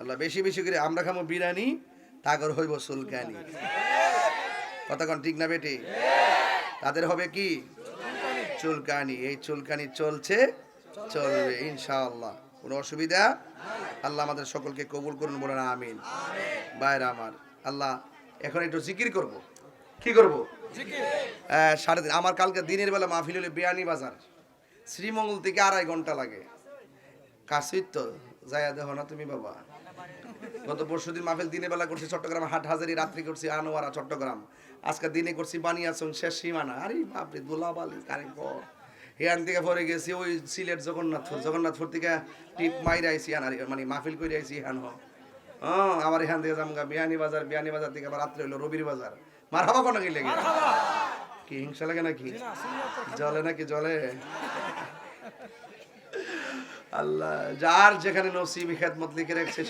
আল্লাহ বেশি বেশি করে আমরা খামো বিরিয়ানি, তাগর হইব সুলকানি। কতক্ষণ ঠিক না বেটি? তাদের হবে কি? চুলকানি। এই চুলকানি চলছে, চলবে, ইনশাআল্লাহ। কোনো অসুবিধা? আল্লাহ আমাদের সকলকে কবুল করুন বলেন, আমিন। বাইরে আমার, আল্লাহ এখন একটু জিকির করব। কি করব? সাড়ে তিন আমার কালকে দিনের বেলা মাহফিল হলে বিয়ানি বাজার শ্রীমঙ্গল থেকে আড়াই ঘণ্টা লাগে। কাশির তো যাইয়া দেখো না তুমি বাবা। গত পরশু দিন মাহফিল দিনের বেলা করছি চট্টগ্রাম হাট হাজারি রাত্রি করছি আনোয়ারা চট্টগ্রাম। আজকে দিনে করছি বানিয়াচং শেষ সীমানা। আরে বাপরে দোলাবালি কারে পর হেয়ান থেকে পরে গেছি ওই সিলেট জগন্নাথপুর। জগন্নাথপুর থেকে টিপ মাইরে আইসি আনারি মানে মাহফিল করে আইসি হ্যান হ। হ্যাঁ আবার এখান থেকে যামগা বিয়ানি বাজার বিয়ানি বাজার থেকে আবার রাত্রে হইল রবির বাজার। মার হাবা কোনো কি লেগে কি হিংসা লাগে নাকি? জলে নাকি জলে? আল্লাহ যার যেখানে নসিবি খেদমত লিখে রাখছে